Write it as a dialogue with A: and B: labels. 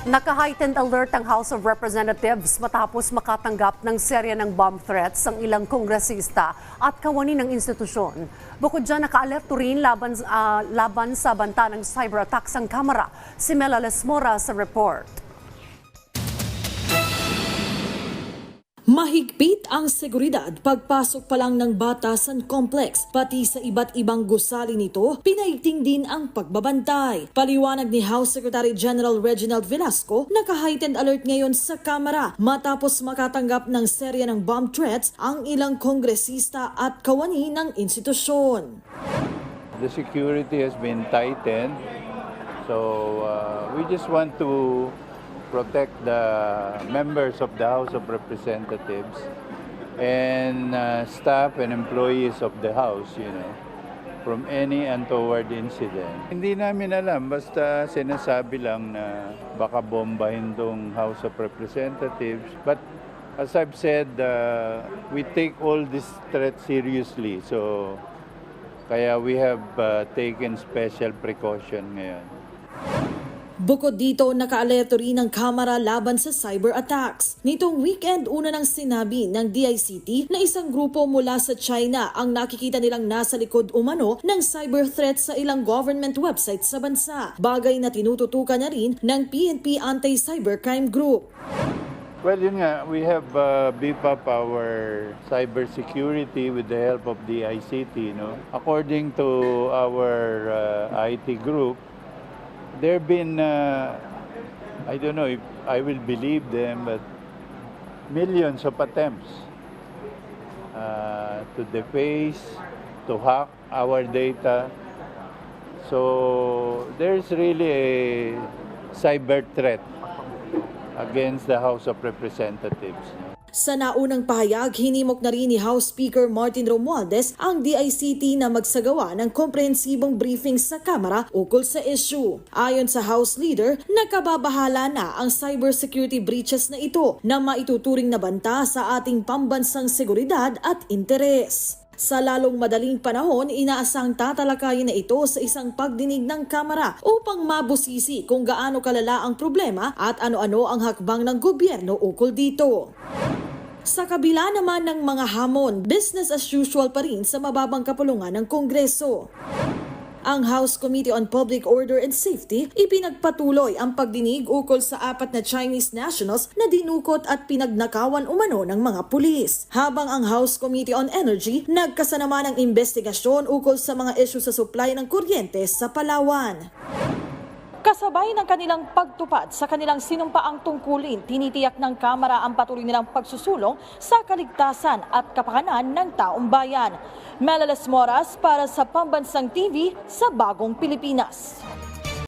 A: Naka-heightened alert ang House of Representatives matapos makatanggap ng serya ng bomb threats ang ilang kongresista at kawani ng institusyon. Bukod dyan, naka-alerto rin laban, ah, laban sa banta ng cyber attacks ang Kamara. Si Mela Lesmora sa report.
B: Mahigpit ang seguridad pagpasok pa lang ng batasan complex pati sa iba't ibang gusali nito, pinaigting din ang pagbabantay. Paliwanag ni House Secretary General Reginald Velasco, naka-heightened alert ngayon sa Kamara matapos makatanggap ng serya ng bomb threats ang ilang kongresista at kawani ng institusyon.
C: The security has been tightened, so uh, we just want to protect the members of the House of Representatives and uh, staff and employees of the House, you know, from any untoward incident. Hindi namin alam, basta sinasabi lang na baka bombahin tong House of Representatives. But as I've said, uh, we take all this threat seriously. So kaya we have uh, taken special precaution ngayon.
B: Bukod dito, nakaalerto rin ang Kamara laban sa cyber attacks. Nitong weekend, una nang sinabi ng DICT na isang grupo mula sa China ang nakikita nilang nasa likod umano ng cyber threat sa ilang government website sa bansa. Bagay na tinututukan na rin ng PNP Anti-Cybercrime Group.
C: Well, yun nga, we have uh, beef up our cybersecurity with the help of the ICT. No? According to our uh, IT group, there have been, uh, I don't know if I will believe them, but millions of attempts uh, to deface, to hack our data. So there's really a cyber threat against the House of Representatives.
B: Sa naunang pahayag, hinimok na rin ni House Speaker Martin Romualdez ang DICT na magsagawa ng komprehensibong briefing sa Kamara ukol sa issue. Ayon sa House Leader, nakababahala na ang cybersecurity breaches na ito na maituturing na banta sa ating pambansang seguridad at interes. Sa lalong madaling panahon, inaasang tatalakayin na ito sa isang pagdinig ng Kamara upang mabusisi kung gaano kalala ang problema at ano-ano ang hakbang ng gobyerno ukol dito. Sa kabila naman ng mga hamon, business as usual pa rin sa mababang kapulungan ng Kongreso. Ang House Committee on Public Order and Safety ipinagpatuloy ang pagdinig ukol sa apat na Chinese nationals na dinukot at pinagnakawan umano ng mga pulis. Habang ang House Committee on Energy nagkasanaman ng investigasyon ukol sa mga issue sa supply ng kuryente sa Palawan. Kasabay ng kanilang pagtupad sa kanilang sinumpaang tungkulin, tinitiyak ng Kamara ang patuloy nilang pagsusulong sa kaligtasan at kapakanan ng taong bayan. Melales Moras para sa Pambansang TV sa Bagong Pilipinas.